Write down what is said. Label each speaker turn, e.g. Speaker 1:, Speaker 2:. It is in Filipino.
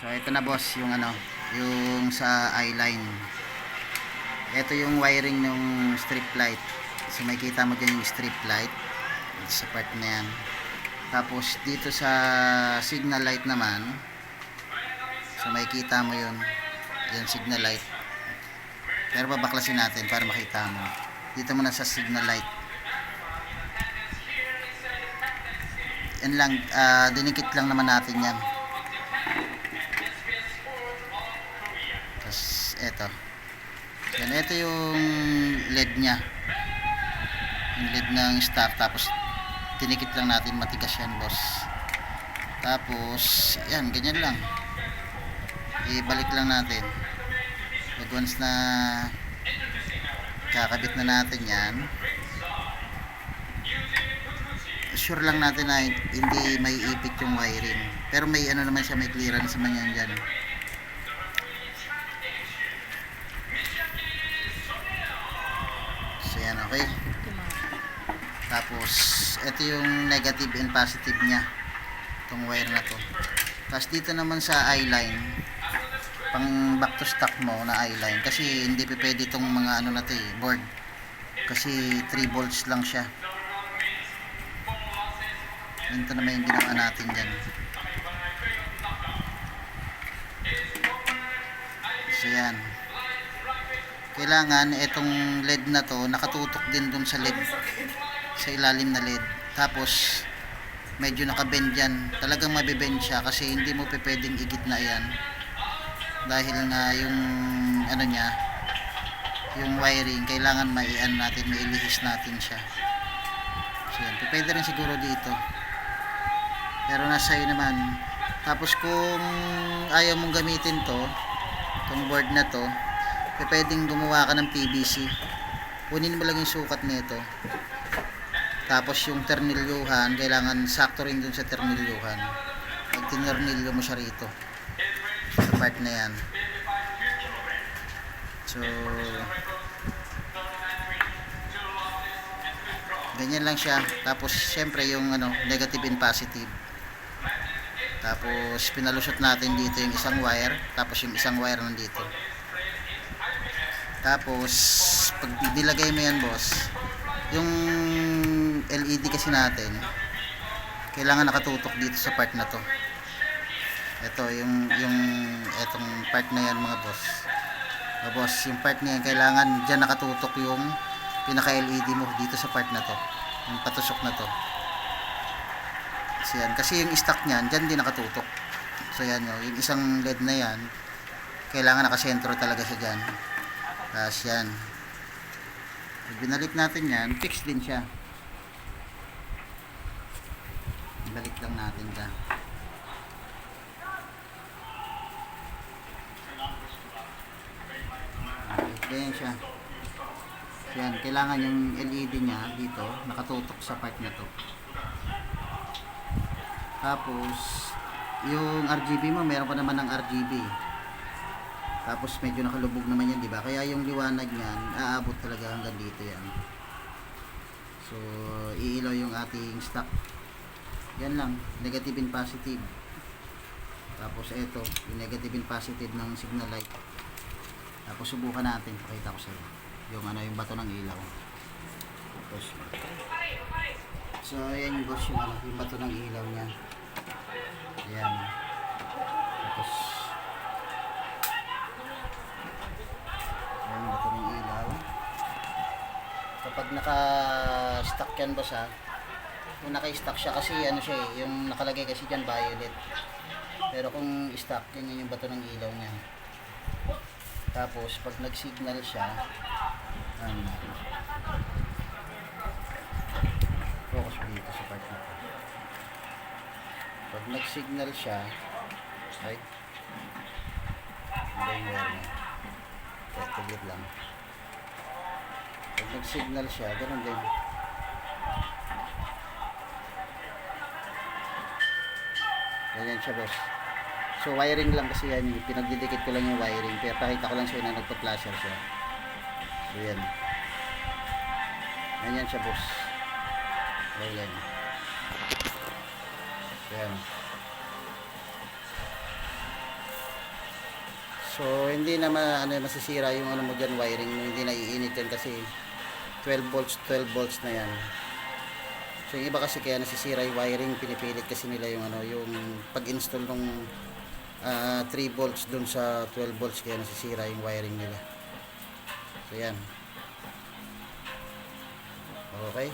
Speaker 1: So ito na boss yung ano, yung sa eyeline. Ito yung wiring ng strip light. So makikita mo dyan yung strip light sa part na yan. Tapos dito sa signal light naman, so makikita mo yun. Yan signal light. Pero babaklasin natin para makita mo. Dito muna sa signal light. Yan lang, ah, dinikit lang naman natin yan. Eto. Yan, ito yung LED niya. Yung LED ng stock. Tapos, tinikit lang natin. Matigas yan, boss. Tapos, yan, ganyan lang. Ibalik lang natin. Pag once na kakabit na natin yan, sure lang natin na hindi may ipit yung wiring. Pero may ano naman siya, may clearance naman yan dyan. Tapos, ito yung negative and positive niya. Itong wire na to. Tapos dito naman sa eyeline, pang back to stock mo na eyeline. Kasi hindi pa pwede itong mga ano na to eh, board. Kasi 3 volts lang siya. Ito naman yung ginawa natin dyan. So yan. Kailangan itong LED na to nakatutok din dun sa LED. Sa ilalim na LED. Tapos medyo nakabend yan. Talagang mabibend siya kasi hindi mo pwedeng igit na yan. Dahil nga yung ano niya yung wiring kailangan maian natin, mailihis natin siya. So yan, pwede rin siguro dito. Pero nasa iyo naman. Tapos kung ayaw mong gamitin to, itong board na to, pwedeng gumawa ka ng PVC. Kunin mo lang yung sukat nito. Tapos yung ternilyuhan, kailangan sakto rin dun sa ternilyuhan. Pag tinernilyo mo siya rito. Sa part na yan. So, ganyan lang siya. Tapos, syempre, yung ano, negative and positive. Tapos, pinalusot natin dito yung isang wire. Tapos, yung isang wire nandito. Tapos, pag nilagay mo yan, boss, yung LED kasi natin, kailangan nakatutok dito sa part na to. Ito, yung, yung, etong part na yan, mga boss. Mga boss, yung part na yan, kailangan dyan nakatutok yung pinaka-LED mo dito sa part na to. Yung patusok na to. So yan, kasi yung stock niyan, dyan din nakatutok. So yan yun, yung isang LED na yan, kailangan nakasentro talaga siya dyan. Tapos yan. Pag binalik natin yan, fix din siya. Balik lang natin ka. Ganyan siya. Yan, kailangan yung LED niya dito, nakatutok sa part na to. Tapos, yung RGB mo, meron pa naman ng RGB. Tapos medyo nakalubog naman yan, di ba? Kaya yung liwanag niyan, aabot talaga hanggang dito yan. So, iilaw yung ating stock. Yan lang, negative and positive. Tapos ito, yung negative and positive ng signal light. Tapos subukan natin, pakita ko sa iyo. Yung ano, yung bato ng ilaw. Tapos, so ayan yung boss yung, ano, yung bato ng ilaw niya. Ayan. Tapos, Ayan, bato ng ilaw. Kapag naka-stock yan boss ha, kung naka-stock siya kasi ano siya eh, yung nakalagay kasi dyan violet. Pero kung stock, yan yung bato ng ilaw niya. Tapos, pag nag-signal siya, ano, focus mo dito sa part na to. Pag nag-signal siya, ay, iba yung wire niya. Lang. Pag nag-signal siya, ganun din. Ganyan siya, boss. So, wiring lang kasi yan. Pinagdidikit ko lang yung wiring. Pero pakita ko lang sa'yo na nagpa-flasher siya. So, yan. Ganyan siya, boss. So, yan. So, hindi na ma, ano, masisira yung ano mo dyan, wiring mo, hindi na iinit yan kasi 12 volts, 12 volts na yan. So, yung iba kasi kaya nasisira yung wiring, pinipilit kasi nila yung ano, yung pag-install ng 3 volts dun sa 12 volts kaya nasisira yung wiring nila. So, yan. Okay.